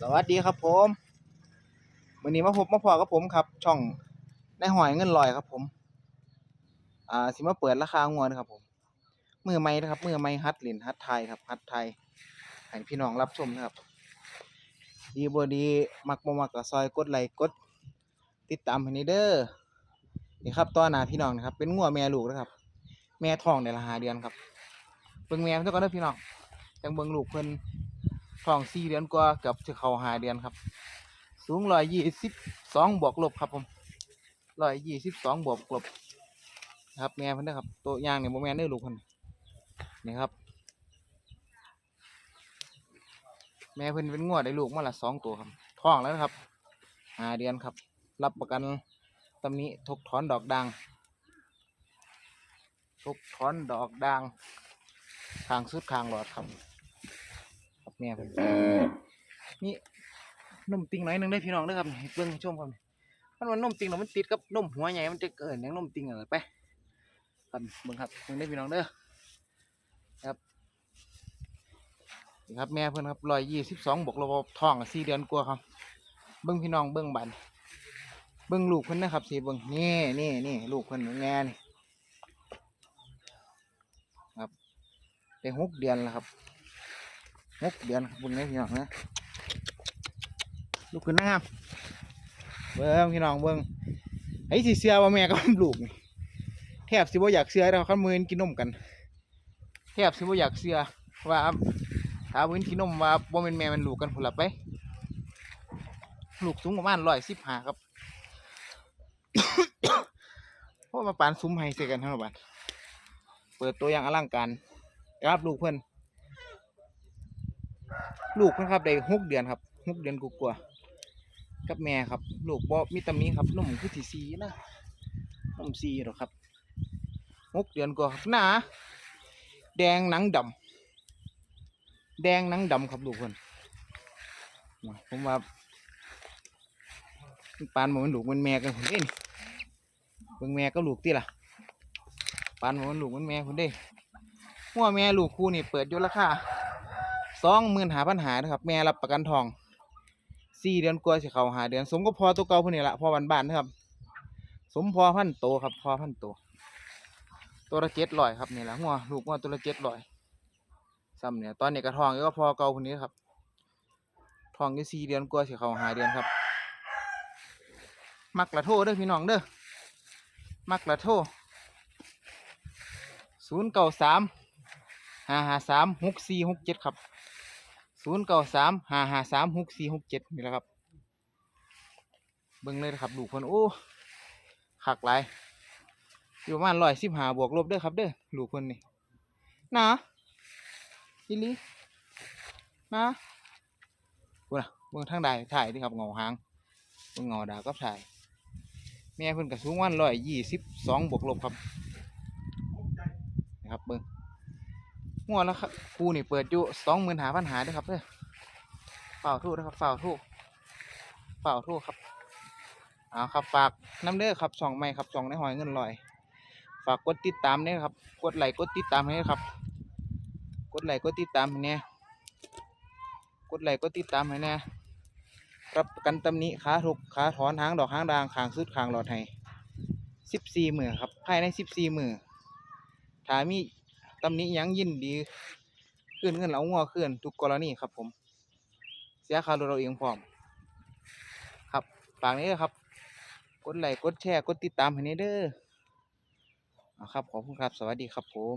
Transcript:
สวัสดีครับผมวันนี้มาพบมาพอกับผมครับ ช่องในหอยเงินลอยครับผม อ่าสิมาเปิดราคางวดนะครับผมมือไม้นะครับมือไม้ฮัดลินฮัดไทยครับฮัดไทยให้พี่น้องรับชมนะครับ ดีบดีมักบ่มักก็ซอยกดไลค์กด ติดตามให้นี่เด้อนี่ครับตัวหน้าพี่น้องนะครับ เป็นงัวแม่ลูกนะครับ แม่ท้องได้ละหาเดือนครับเบิ่งแม่เพิ่นก่อนเด้อพี่น้องจังเบิ่งลูกเพิ่น ท้องสี่เดือนกว่ากือบจะเข้าหาเดือนครับ สูงร้อยยี่สิบสองบวกลบครับผมร้อยยี่สิบสองบวกลบครับแม่พิ่นนะครับ ตัวยางเนี่ยโมแมนเด้อลูกเพิ่นนี่ครับ แม่เพิ่นเป็นงวดได้ลูกมาละสองตัวครับท้องแล้วนะครับหาเดือนครับ รับประกันตำนี้ทกถอนดอกด่างทกถอนดอกด่างทางสุดทางหลอดครับ แม่เพิ่นนี่นมติงหน่อยหนึงได้อพี่น้องเด้อครับให้เบิ่งให้ชมครับมันว่านมติงแล้วมันติดกับนมหัวใหญ่มันจะเกิดอย่างนมติงอะไรไปครับเบิ่งครับเบิ่งได้อพี่น้องเด้อครับนี่ครับแม่เพิ่นครับร้อยยี่สิบสองบวกระบบท้องสี่เดือนกว่าครับ เบิ่งพี่น้องเบิ่งบัดเบิ่งลูกเพิ่นนะครับสิเบิ่งนี่นี่นี่ลูกเพิ่นแง่นี่ครับได้หกเดือนแล้วครับ หกเดือนครับบุญเลยพี่น้องนะลูกขึ้นนะครับเบิ้งพี่น้องเบิ้งไอ้สิเสือว่าแม่กับลูกนี่แทบสิบ่อยากเสือแล้วเขามือนกินนมกัน แทบสิบ่อยากเสือว่าถ้ามือนกินนมว่าบ่เป็นแม่เป็นลูกกันผละไปลูกสูงประมาณร้อยสิบห้าครับเพราะมาปานซุ้มไฮเซกันทั้งหมดเปิดตัวอย่างอลังการครับลูกเพื่อน ลูกเพิ่นครับได้หกเดือนครับหกเดือนกว่าๆกับแม่ครับ ลูกบ่มีตำหนี้ครับนมคือที่สีนะนมสีหรอกครับหกเดือนกว่าครับหนาแดงหนังดำแดงหนังดำครับลูกเพิ่นผมว่าปานบ่แมันลูกมันแม่กันคนเด้นเบิ่งแม่ก็ลูกติล่ะปานบ่แมันลูกมันแม่คนเด้หัวแม่ลูกคู่นี่เปิดอยู่ราคา สองหมื่นหาปัญหานะครับ แม่รับประกันทองสี่เดือนกว่าสิเขาหาเดือน สมก็พอตัวเก่าพวกนี้ละพอบ้านๆนะครับ สมพอพันโตครับ พอพันโตตัวละเจ็ดร้อยครับนี่แหละหัวลูกหัวตัวละเจ็ดร้อยซ้ำเนี่ยตอนนี้กระทองก็พอเก่าพวกนี้ครับทองอยู่สี่เดือนกว่าสิเขาหาเดือนครับมักละโทเด้อพี่น้องเด้อมักละโทศูนย์เก้าสามห้าห้าสามหกสี่หกเจ็ดครับ ศูนย์เก้าสามห้าห้าสามหกสี่หกเจ็ดนี่แหละครับ เบิ่งเลยนะครับ ดูคนโอ้ขักหลายอยู่ประมาณร้อยสิบห้าบวกลบเด้อครับเด้อลูคนนี่นะอีลีนะกูนะเบิ่งทางใดถ่ายดิครับเงาหางเบิ่งเงาดาวก็ถ่ายแม่เพิ่นกระสูงวันร้อยยี่สิบสองบวกลบครับนะครับเบิ่ง งัวแล้วครับคูนี่เปิดอยู่สองหมื่นหาพันหาด้อครับเด้อเฝ้าทู่นะครับเฝ้าทู่เฝ้าทู่ครับเอาครับฝากน้ำเด้อครับสองไม้ครับสองในหอยเงินลอย ฝากกดติดตามเนี่ยครับ กดไลค์กดติดตามให้ครับ กดไลค์กดติดตามให้เนี่ยกดไลค์กดติดตามให้เนี่ยรับกันตำหนิขาถูกขาถอนหางดอกหางดางขางสุดขางหลอดให้สิบสี่มือครับภายในสิบสี่มือถ้ามีำหนี้ยังยินดีขึ้นเงินเราง้อขึ้นทุกกรณีครับผม เสียค่ารถเราเองพร้อม ครับฝากนี้นะครับ กดไลค์กดแชร์กดติดตามให้นี้เด้อครับขอบคุณครับ สวัสดีครับผม